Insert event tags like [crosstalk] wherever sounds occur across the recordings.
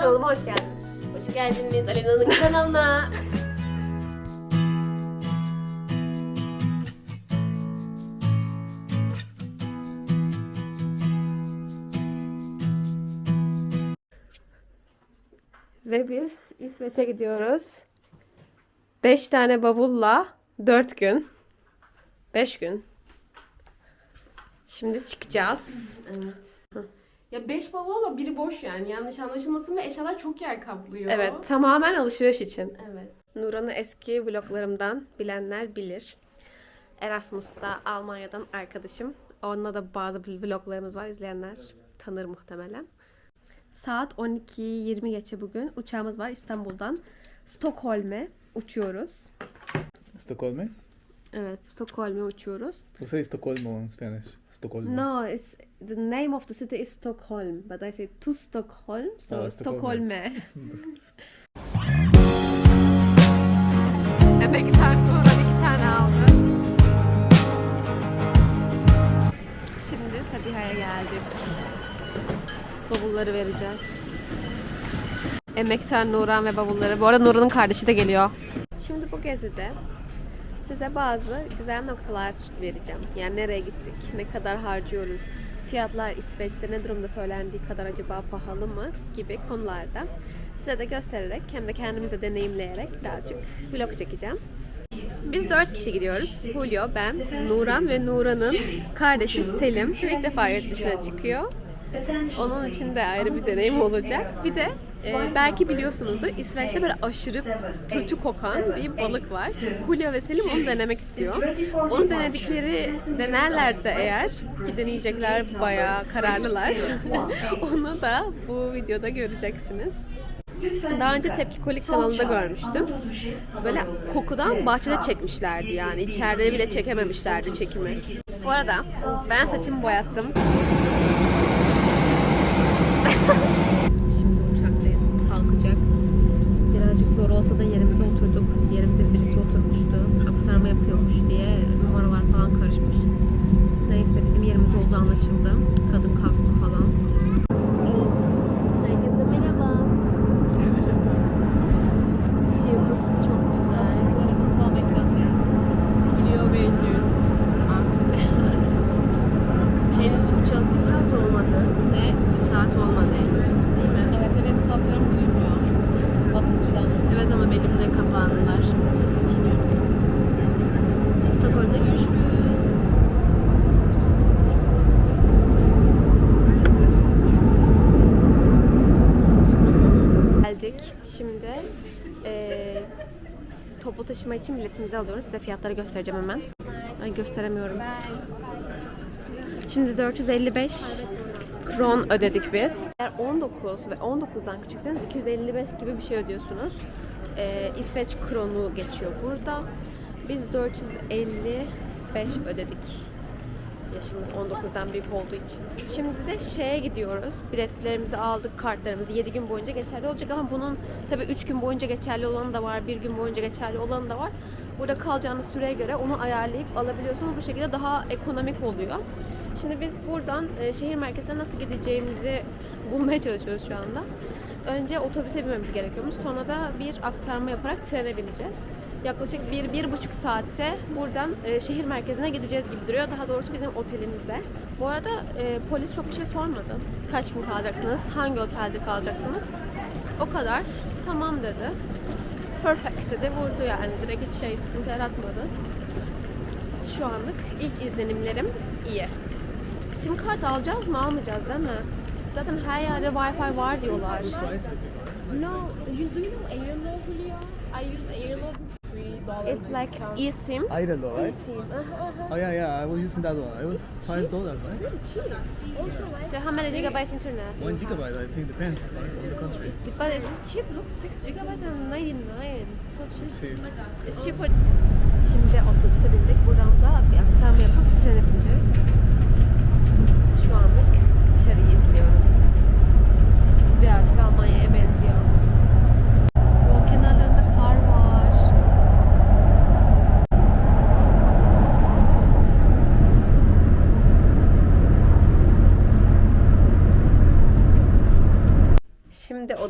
Kanalıma hoş geldiniz. Hoş geldiniz Alena'nın kanalına. Ve biz İsveç'e gidiyoruz. 5 tane bavulla 4 gün. 5 gün. Şimdi çıkacağız. evet. Ya beş bavul ama biri boş yani. Yanlış anlaşılmasın ve eşyalar çok yer kaplıyor. Evet, tamamen alışveriş için. Evet. Nuran'ı eski vloglarımdan bilenler bilir. Erasmus'ta Almanya'dan arkadaşım. Onunla da bazı vloglarımız var. izleyenler tanır muhtemelen. Saat 12.20 geçe bugün. Uçağımız var İstanbul'dan. Stockholm'e uçuyoruz. Stockholm? Evet, Stockholm'e uçuyoruz. We'll say Stockholm in Spanish. Stockholm. No, it's the name of the city is Stockholm, but I say to Stockholm, so Ah, Stockholm. Stockholm'e. Emektar Turan iki tane aldı. Şimdi Sabiha'ya geldik. Bavulları vereceğiz. Emektar Nuran ve bavulları. Bu arada Nuran'ın kardeşi de geliyor. Şimdi bu gezide size bazı güzel noktalar vereceğim. Yani nereye gittik, ne kadar harcıyoruz, fiyatlar İsveç'te ne durumda söylendiği kadar acaba pahalı mı gibi konularda size de göstererek hem de kendimize deneyimleyerek birazcık vlog çekeceğim. Biz dört kişi gidiyoruz. Julio, ben, Nuran ve Nuran'ın kardeşi Selim. İlk defa yurt dışına çıkıyor. Onun için de ayrı bir deneyim olacak. Bir de e, belki biliyorsunuzdur İsveç'te böyle aşırı kötü kokan bir balık var. Julio ve Selim onu denemek istiyor. Onu denedikleri denerlerse eğer ki deneyecekler bayağı kararlılar. [laughs] onu da bu videoda göreceksiniz. Daha önce Tepki Kolik kanalında görmüştüm. Böyle kokudan bahçede çekmişlerdi yani. İçeride bile çekememişlerdi çekimi. Bu arada ben saçımı boyattım. Şimdi uçaktayız. Kalkacak. Birazcık zor olsa da yerimize Yerimize birisi oturmuştu. Aktarma yapıyormuş diye numaralar falan karışmış. Neyse bizim yerimiz oldu anlaşıldı. Kadın kalktı falan. [laughs] Henüz uçalı bir saat olmadı. Ne? Bir saat olmadı henüz. Değil mi? Evet ve benim kulaklarım duymuyor. Basınçtan. Evet ama benim de kapağınlar. Sıkı çiğniyoruz. Stockholm'da görüşürüz. Geldik. Şimdi eee taşıma için biletimizi alıyoruz. Size fiyatları göstereceğim hemen. Ay gösteremiyorum. Şimdi 455 kron ödedik biz. Eğer 19 ve 19'dan küçükseniz 255 gibi bir şey ödüyorsunuz. Eee İsveç kronu geçiyor burada. Biz 455 ödedik. Yaşımız 19'dan büyük olduğu için. Şimdi de şeye gidiyoruz. Biletlerimizi aldık, kartlarımızı 7 gün boyunca geçerli olacak ama bunun tabii 3 gün boyunca geçerli olanı da var, 1 gün boyunca geçerli olanı da var. Burada kalacağınız süreye göre onu ayarlayıp alabiliyorsunuz. Bu şekilde daha ekonomik oluyor. Şimdi biz buradan e, şehir merkezine nasıl gideceğimizi bulmaya çalışıyoruz şu anda. Önce otobüse binmemiz gerekiyormuş. Sonra da bir aktarma yaparak trene bineceğiz. Yaklaşık bir, bir buçuk saatte buradan e, şehir merkezine gideceğiz gibi duruyor. Daha doğrusu bizim otelimizde. Bu arada e, polis çok bir şey sormadı. Kaç gün kalacaksınız? Hangi otelde kalacaksınız? O kadar. Tamam dedi. Perfect dedi. Vurdu yani. Direkt hiç şey sıkıntı yaratmadı. Şu anlık ilk izlenimlerim iyi. Sim kart alacağız mı? Almayacağız değil mi? Zaten her yerde Wi-Fi var diyorlar. No, you do you know Airlo, Julio? I use Airlo. It's. It's like eSIM. Ireland, right? Sim. Uh-huh. Oh yeah, yeah. I was using that one. It was five dollars, right? Really cheap. Also, I So how many gigabytes internet? One gigabyte. I think depends right, on the country. But it's cheap. Look, 6 gigabyte and 99. So cheap. See. It's cheaper. Şimdi otobüse bindik. Buradan da bir aktarma yapıp trene bineceğiz. Şu anlık dışarıyı izliyorum. Birazcık Almanya'ya benziyor. Yol kenarlarında kar var.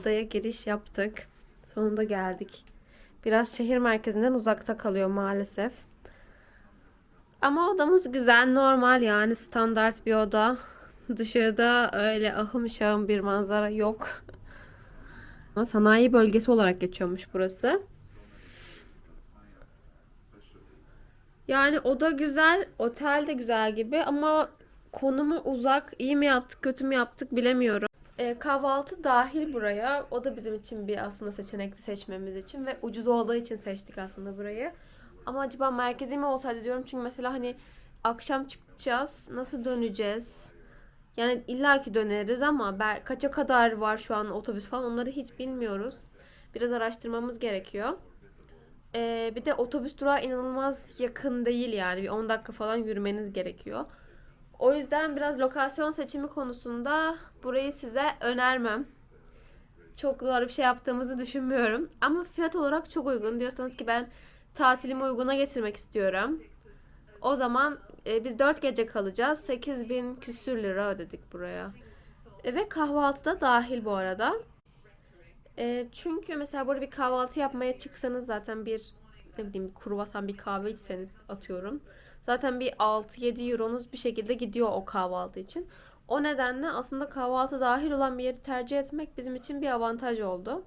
Odaya giriş yaptık. Sonunda geldik. Biraz şehir merkezinden uzakta kalıyor maalesef. Ama odamız güzel, normal yani standart bir oda. Dışarıda öyle ahım şahım bir manzara yok. Ama Sanayi bölgesi olarak geçiyormuş burası. Yani oda güzel, otel de güzel gibi ama konumu uzak. İyi mi yaptık, kötü mü yaptık bilemiyorum. Ee, kahvaltı dahil buraya. O da bizim için bir aslında seçenekli seçmemiz için ve ucuz olduğu için seçtik aslında burayı. Ama acaba merkezi mi olsaydı diyorum çünkü mesela hani akşam çıkacağız, nasıl döneceğiz? Yani illaki döneriz ama ben, kaça kadar var şu an otobüs falan onları hiç bilmiyoruz. Biraz araştırmamız gerekiyor. Ee, bir de otobüs durağı inanılmaz yakın değil yani. Bir 10 dakika falan yürümeniz gerekiyor. O yüzden biraz lokasyon seçimi konusunda burayı size önermem. Çok doğru bir şey yaptığımızı düşünmüyorum. Ama fiyat olarak çok uygun. Diyorsanız ki ben tatilimi uyguna getirmek istiyorum. O zaman e, biz 4 gece kalacağız. 8000 küsür lira ödedik buraya. E, ve kahvaltı da dahil bu arada. E, çünkü mesela burada bir kahvaltı yapmaya çıksanız zaten bir ne bileyim kruvasan bir kahve içseniz atıyorum. Zaten bir 6-7 euronuz bir şekilde gidiyor o kahvaltı için. O nedenle aslında kahvaltı dahil olan bir yeri tercih etmek bizim için bir avantaj oldu.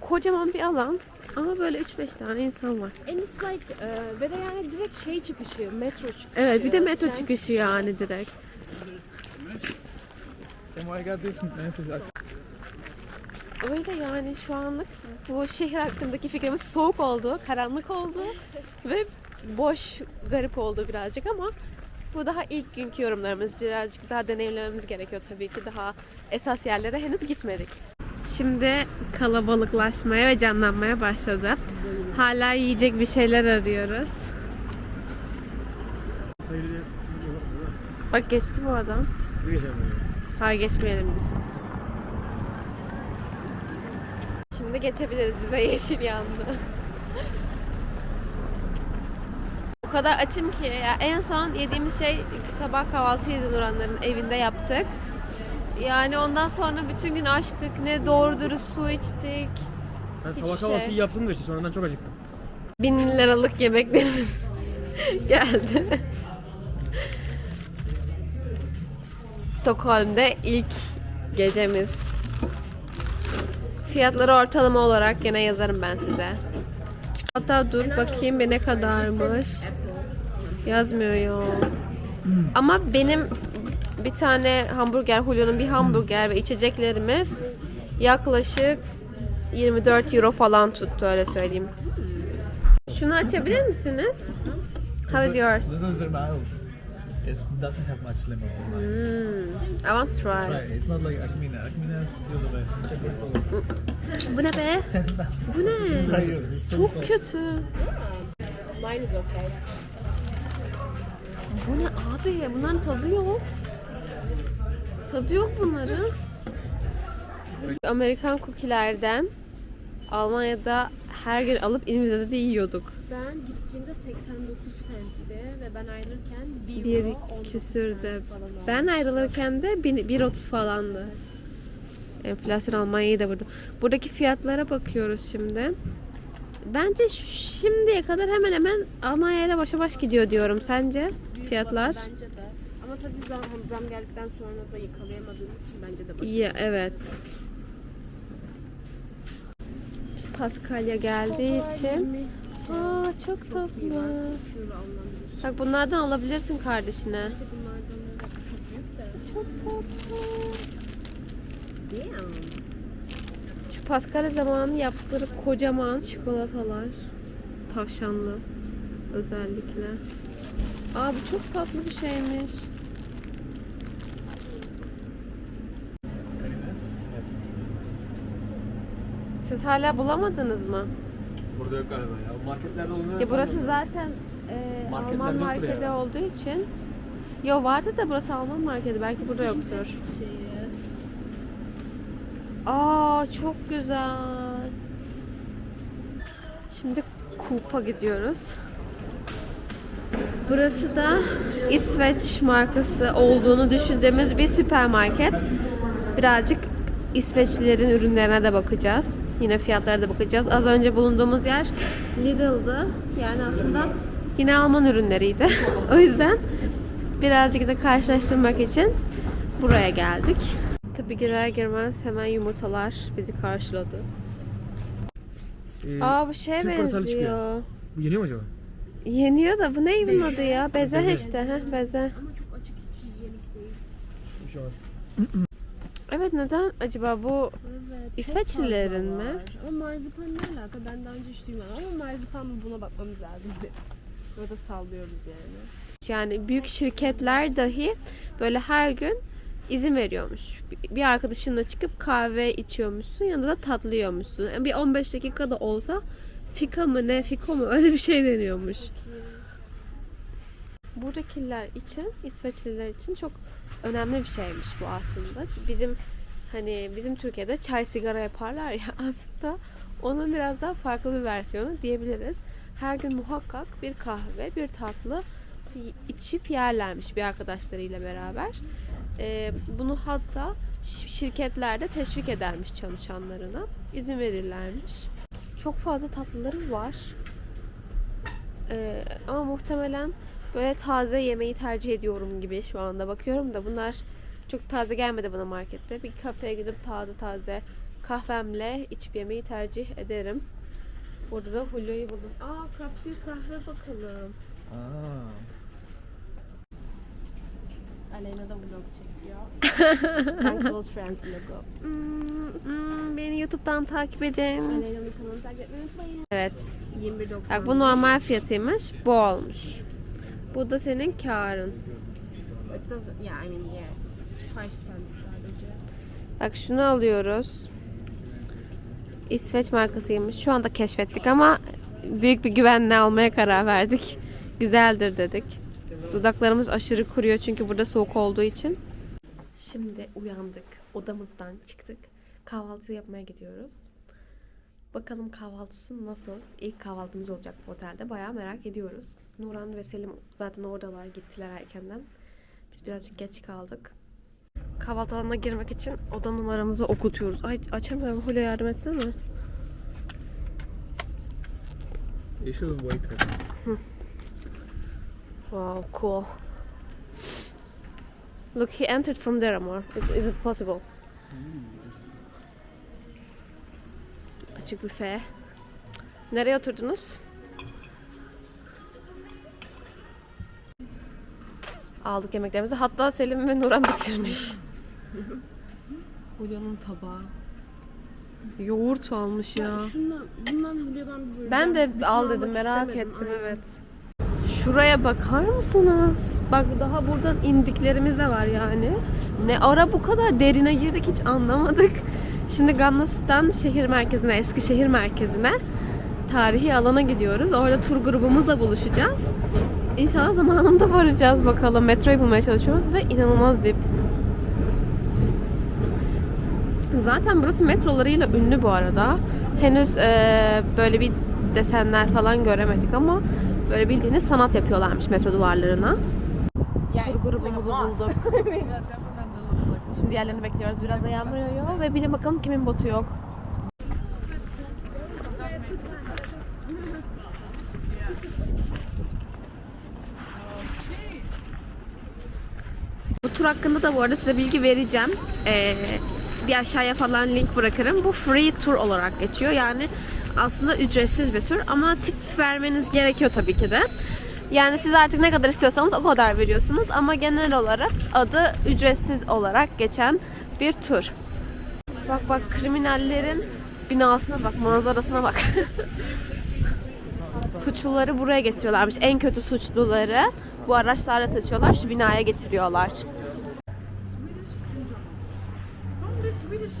Kocaman bir alan ama böyle 3-5 tane insan var. And it's like e, ve de yani direkt şey çıkışı, metro çıkışı. Evet bir de metro tren çıkışı yani direkt. Öyle yani şu anlık bu şehir hakkındaki fikrimiz soğuk oldu, karanlık oldu ve boş, garip oldu birazcık ama bu daha ilk günkü yorumlarımız. Birazcık daha deneyimlememiz gerekiyor tabii ki. Daha esas yerlere henüz gitmedik. Şimdi kalabalıklaşmaya ve canlanmaya başladı. Hala yiyecek bir şeyler arıyoruz. Bak geçti bu adam. Hayır geçmeyelim biz. Şimdi geçebiliriz. Bize yeşil yandı. O kadar açım ki ya en son yediğimiz şey sabah kahvaltıydı Nuranların evinde yaptık. Yani ondan sonra bütün gün açtık. Ne doğru dürüst su içtik. Ben Hiçbir sabah şey. kahvaltıyı yaptım da işte sonradan çok acıktım. Bin liralık yemeklerimiz [laughs] geldi. Stockholm'de ilk gecemiz. Fiyatları ortalama olarak gene yazarım ben size. Hatta dur bakayım bir ne kadarmış. Yazmıyor ya. Ama benim bir tane hamburger, Julio'nun bir hamburger ve içeceklerimiz yaklaşık 24 euro falan tuttu öyle söyleyeyim. Şunu açabilir misiniz? How is yours? It doesn't have much lemon. Hmm, I want to try. Right, it's not like Akmina. Akmina is still the best. Bu ne be? [laughs] Bu ne? Try yours. Çok kötü. Mine is okay. Bu ne abi? Bunların tadı yok. Tadı yok bunların. Amerikan cookie'lerden Almanya'da her gün alıp elimizde de yiyorduk. Ben gittiğimde 89 centti ve ben ayrılırken 1 Bir euro 19 küsürdü. falan. Ben ayrılırken de bin- 1.30 falandı. Enflasyon Almanya'yı da vurdu. Buradaki fiyatlara bakıyoruz şimdi. Bence şimdiye kadar hemen hemen Almanya ile başa baş gidiyor diyorum. Sence Büyük fiyatlar? Bence de. Ama tabii zam, zam geldikten sonra da yakalayamadığımız için bence de başarılı. İyi, evet. Biz Paskalya geldiği için. Aa çok tatlı. Bak bunlardan alabilirsin kardeşine. Çok tatlı. Şu Paskalya zamanı yaptıkları kocaman çikolatalar. Tavşanlı özellikle. Aa bu çok tatlı bir şeymiş. Siz hala bulamadınız mı? Burada yok galiba ya. Marketlerde oluyor. Ya burası zaten e, Marketler Alman yok marketi olduğu için. Yo vardı da burası Alman marketi. Belki burada yoktur. Şeyi. Aa çok güzel. Şimdi Coop'a gidiyoruz. Burası da İsveç markası olduğunu düşündüğümüz bir süpermarket. Birazcık İsveçlilerin ürünlerine de bakacağız. Yine fiyatlara da bakacağız. Az önce bulunduğumuz yer Lidl'dı. Yani aslında yine Alman ürünleriydi. [laughs] o yüzden birazcık da karşılaştırmak için buraya geldik. Tabii girer girmez hemen yumurtalar bizi karşıladı. Ee, Aa bu şeye Türk benziyor. Bu yeniyor mu acaba? Yeniyor da bu ne bunun adı ya? Beze işte. Heh, beze. Ama çok açık hiç hijyenik değil. Şu an. Evet neden acaba bu Evet. İsveçlilerin mi? Ama marzipan ne alaka? Ben daha önce hiç duymadım ama marzipan mı buna bakmamız lazım. [laughs] Burada sallıyoruz yani. yani büyük şirketler dahi böyle her gün izin veriyormuş. Bir- Bir arkadaşınla çıkıp kahve içiyormuşsun yanında da tatlı yiyormuşsun. Yani bir 15 dakika da olsa fika mı ne fiko mu [laughs] öyle bir şey deniyormuş. Buradakiler için, İsveçliler için çok önemli bir şeymiş bu aslında. Bizim hani bizim Türkiye'de çay sigara yaparlar ya [laughs] aslında onun biraz daha farklı bir versiyonu diyebiliriz. Her gün muhakkak bir kahve, bir tatlı içip yerlermiş bir arkadaşlarıyla beraber. Ee, bunu hatta şirketlerde teşvik edermiş çalışanlarına. izin verirlermiş. Çok fazla tatlıları var. Ee, ama muhtemelen böyle taze yemeği tercih ediyorum gibi şu anda bakıyorum da bunlar çok taze gelmedi bana markette. Bir kafeye gidip taze taze kahvemle içip yemeği tercih ederim. Burada da Julio'yu buldum. Aa kapsül kahve bakalım. Aa. Aleyna da vlog çekiyor. [laughs] ben close friends vlogu. Hmm, hmm, beni YouTube'dan takip edin. Aleyna'nın kanalını takip etmeyi unutmayın. Evet. 21.90. Bak bu normal fiyatıymış. Bu olmuş. Bu da senin karın. It doesn't, yeah, I mean, yeah. 5 cents sadece. Bak şunu alıyoruz. İsveç markasıymış. Şu anda keşfettik ama büyük bir güvenle almaya karar verdik. [laughs] Güzeldir dedik. Dudaklarımız aşırı kuruyor çünkü burada soğuk olduğu için. Şimdi uyandık. Odamızdan çıktık. Kahvaltı yapmaya gidiyoruz. Bakalım kahvaltısı nasıl? İlk kahvaltımız olacak bu otelde. Bayağı merak ediyoruz. Nuran ve Selim zaten oradalar. Gittiler erkenden. Biz birazcık geç kaldık. Kahvaltı alanına girmek için oda numaramızı okutuyoruz. Ay açamıyorum. Hulya yardım etsene. Yeşil white? Wow, cool. Look, he entered from there, Amor. Is, is it possible? Açık büfe. Nereye oturdunuz? Aldık yemeklerimizi. Hatta Selim ve Nuran bitirmiş. Hulya'nın tabağı. Yoğurt almış ya. Şundan, bundan bir bölüm. Ben de Bütün al dedim merak istemedim, ettim aynen. evet. Şuraya bakar mısınız? Bak daha buradan indiklerimiz de var yani. Ne ara bu kadar derine girdik hiç anlamadık. Şimdi Gamlas'tan şehir merkezine, eski şehir merkezine tarihi alana gidiyoruz. Orada tur grubumuzla buluşacağız. İnşallah zamanında varacağız bakalım. Metroyu bulmaya çalışıyoruz ve inanılmaz dip. Zaten burası metrolarıyla ünlü bu arada. Henüz eee, böyle bir desenler falan göremedik ama böyle bildiğiniz sanat yapıyorlarmış metro duvarlarına. Tur grubumuzu bulduk. [laughs] [laughs] Şimdi diğerlerini bekliyoruz. Biraz da yağmur yağıyor ve bilin bakalım kimin botu yok. Bu tur hakkında da bu arada size bilgi vereceğim. Ee, bir aşağıya falan link bırakırım. Bu free tour olarak geçiyor. Yani aslında ücretsiz bir tur ama tip vermeniz gerekiyor tabii ki de. Yani siz artık ne kadar istiyorsanız o kadar veriyorsunuz ama genel olarak adı ücretsiz olarak geçen bir tur. Bak bak kriminallerin binasına bak, manzarasına bak. [laughs] Suçluları buraya getiriyorlarmış. En kötü suçluları bu araçlarla taşıyorlar, şu binaya getiriyorlar. Swedish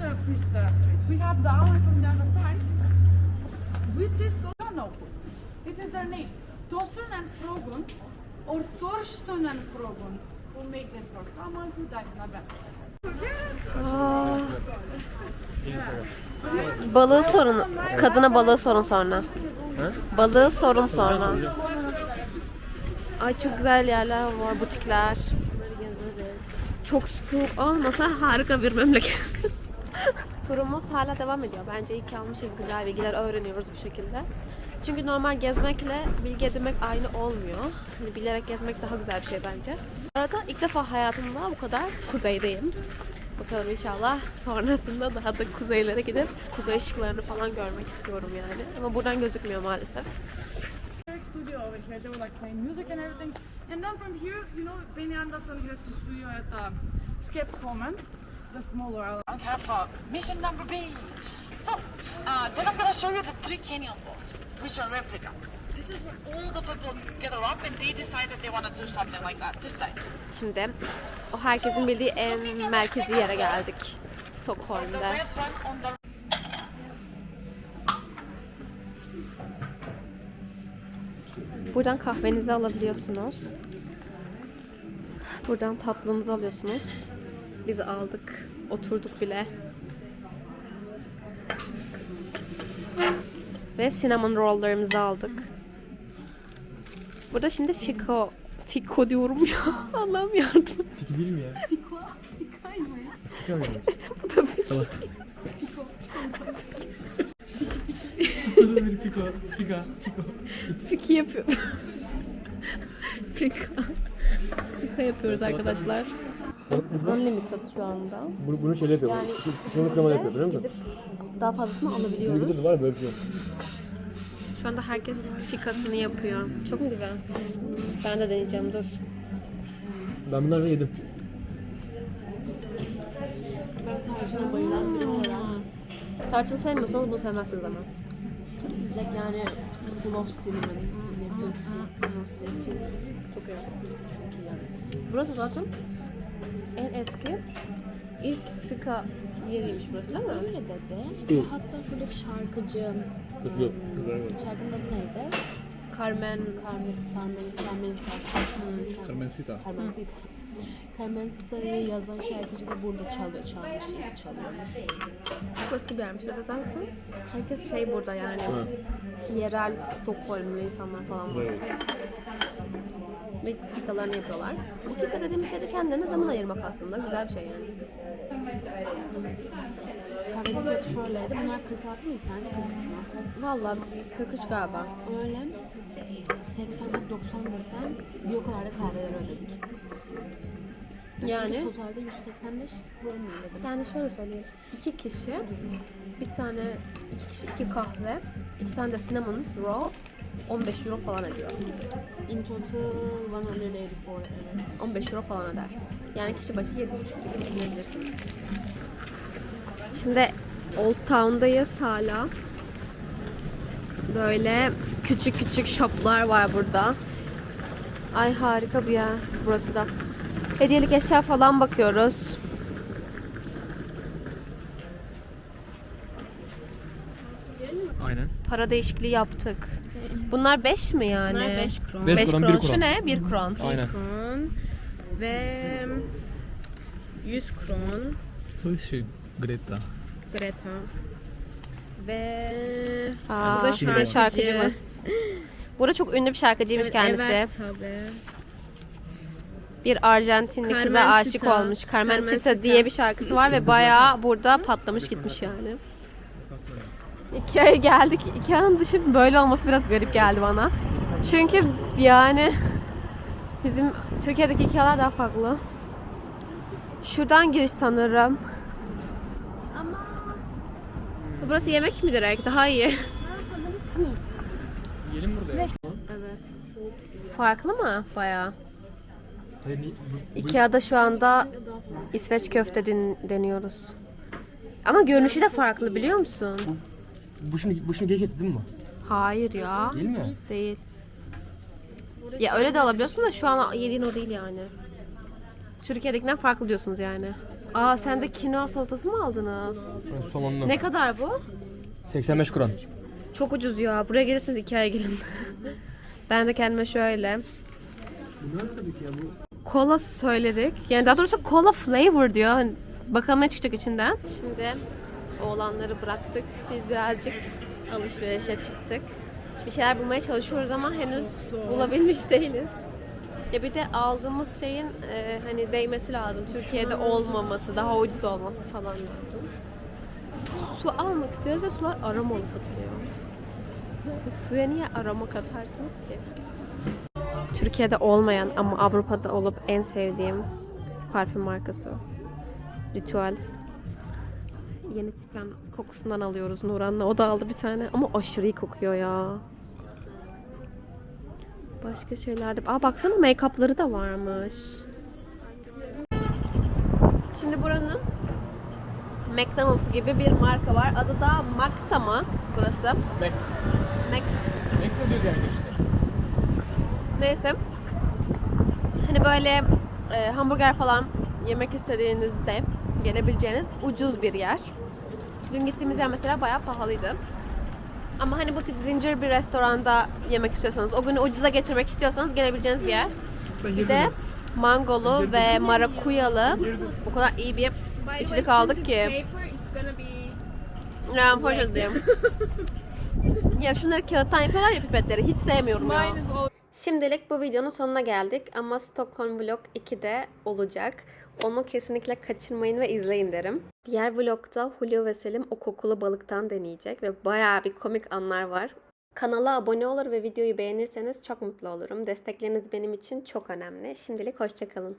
uh, names. Tossen and Frogun, or Torsten and Frogun, who make this for someone who died in a battle. Balığı sorun, kadına balığı sorun sonra. Balığı sorun sonra. Ay çok güzel yerler var, butikler. Çok soğuk olmasa harika bir memleket. [laughs] turumuz hala devam ediyor. Bence iyi ki almışız. Güzel bilgiler öğreniyoruz bu şekilde. Çünkü normal gezmekle bilgi edinmek aynı olmuyor. Hani bilerek gezmek daha güzel bir şey bence. Bu arada ilk defa hayatımda bu kadar kuzeydeyim. Bakalım inşallah sonrasında daha da kuzeylere gidip kuzey ışıklarını falan görmek istiyorum yani. Ama buradan gözükmüyor maalesef. Studio over here. They were like playing music and everything. And then from here, you know, Benny Anderson has his studio at um, Skeppsholmen, the smaller have uh, mission number B. So, uh, then I'm gonna show you the three canyon walls, which are replica. This is where all the people gather up and they decide that they want to do something like that. This side. Şimdi o herkesin bildiği en merkezi yere geldik. Stockholm'da. Buradan kahvenizi alabiliyorsunuz. Buradan tatlınızı alıyorsunuz. Biz aldık. Oturduk bile. Ve cinnamon rolllarımızı aldık. Burada şimdi fiko fiko diyorum ya. [laughs] Allah'ım yardım. Çiki değil mi ya? Fiko. Fika mı? Bu da bir Salak. Bu da bir fiko. Fika. Fiko. Fiki yapıyor. [laughs] Fika. Fika yapıyoruz arkadaşlar. Unlimited şu anda. Bunu, bunu şöyle yapıyor. Yani Şunu kremalı yapıyor biliyor musun? Daha fazlasını alabiliyoruz. Bilgide de var ya böyle bir şey yok. Şu anda herkes fikasını yapıyor. Çok mu güzel? Ben de deneyeceğim dur. Ben bunları yedim. Ben tarçına bayılan biri olarak Tarçın sevmiyorsanız bunu sevmezsiniz ama. direkt yani full of cinnamon. Nefis. Çok iyi. Burası zaten en eski ilk fika yeriymiş burası değil mi? Öyle dedi. Yok. Hatta şuradaki şarkıcı, Yok. şarkının adı neydi? Carmen Carmen, Carmen, Carmen, Carmen, Carmencita. Carmencita. Carmencita'yı yazan şarkıcı da burada çalıyor, çalmış, şey çalıyormuş. çok eski bir yermiş da zaten. Herkes şey burada yani. Yerel Stockholmlu insanlar falan var. Ve fikalarını yapıyorlar. Bu fika dediğimiz şey de kendilerine zaman ayırmak aslında. Güzel bir şey yani. Kahvenin fiyatı şöyleydi. Bunlar 46 mı? Tanesi 43 mü? Vallahi 43 galiba. Öyle 80 90 desen bir o kadar da kahveler ödedik. Yani Totalde 185 kron dedim. yani şöyle söyleyeyim. İki kişi bir tane iki kişi iki kahve iki tane de cinnamon roll 15 euro falan ediyor. In total 184 evet. 15 euro falan eder. Yani kişi başı 7,5 gibi düşünebilirsiniz. Şimdi Old Town'dayız hala. Böyle küçük küçük shoplar var burada. Ay harika bir yer burası da. Hediyelik eşya falan bakıyoruz. Aynen. Para değişikliği yaptık. Bunlar 5 mi yani? Bunlar 5 kron. 5 5 kron, kron. 1 Şu kron. ne? 1 kron. Aynen. kron ve 100 kron Bu şey Greta. Greta ve Aa, bu da bir de şarkıcı. şarkıcımız. Burada çok ünlü bir şarkıcıymış kendisi. Evet tabii. Bir Arjantinli kıza Carmen aşık Sita. olmuş. Carmen, Carmen Sita Sita. diye bir şarkısı var ve bayağı burada patlamış gitmiş yani. Ikea'ya geldik. Ikea'nın dışı böyle olması biraz garip geldi bana. Çünkü yani bizim Türkiye'deki Ikea'lar daha farklı. Şuradan giriş sanırım. Ama burası yemek mi direkt? Daha iyi. Yiyelim burada ya. Evet. Farklı mı bayağı? Ikea'da şu anda İsveç köfte deniyoruz. Ama görünüşü de farklı biliyor musun? Bu şimdi, bu şimdi geyik eti değil mi Hayır ya. Değil mi? Değil. Ya öyle de alabiliyorsun da şu an yediğin o değil yani. Türkiye'dekinden farklı diyorsunuz yani. Aa sen de kinoa salatası mı aldınız? Yani somonlu. Ne kadar bu? 85 kron. Çok ucuz ya. Buraya gelirsiniz iki ay gelin. [laughs] ben de kendime şöyle. Kola söyledik. Yani daha doğrusu kola flavor diyor. Bakalım ne çıkacak içinden. Şimdi oğlanları bıraktık. Biz birazcık alışverişe çıktık. Bir şeyler bulmaya çalışıyoruz ama henüz bulabilmiş değiliz. Ya bir de aldığımız şeyin e, hani değmesi lazım. Türkiye'de olmaması, daha ucuz olması falan lazım. su almak istiyoruz ve sular aromalı satılıyor. Suya niye aroma katarsınız ki? Türkiye'de olmayan ama Avrupa'da olup en sevdiğim parfüm markası. Rituals. Yeni çıkan kokusundan alıyoruz Nuran'la. O da aldı bir tane ama aşırı iyi kokuyor ya. Başka şeyler de... Aa baksana make-up'ları da varmış. Şimdi buranın McDonald's gibi bir marka var. Adı da Maxama burası. Max. Max. Max yazıyor yani işte. Neyse. Hani böyle e, hamburger falan yemek istediğinizde gelebileceğiniz ucuz bir yer. Dün gittiğimiz yer mesela bayağı pahalıydı. Ama hani bu tip zincir bir restoranda yemek istiyorsanız, o günü ucuza getirmek istiyorsanız gelebileceğiniz bir yer. Bir de mangolu ve marakuyalı o kadar iyi bir içecek aldık ki. Ya, unfortunately. [laughs] ya şunları kağıttan yapıyorlar ya pipetleri. Hiç sevmiyorum ya. Şimdilik bu videonun sonuna geldik ama Stockholm Vlog 2'de olacak. Onu kesinlikle kaçırmayın ve izleyin derim. Diğer vlogda Julio ve Selim o kokulu balıktan deneyecek ve bayağı bir komik anlar var. Kanala abone olur ve videoyu beğenirseniz çok mutlu olurum. Destekleriniz benim için çok önemli. Şimdilik hoşçakalın.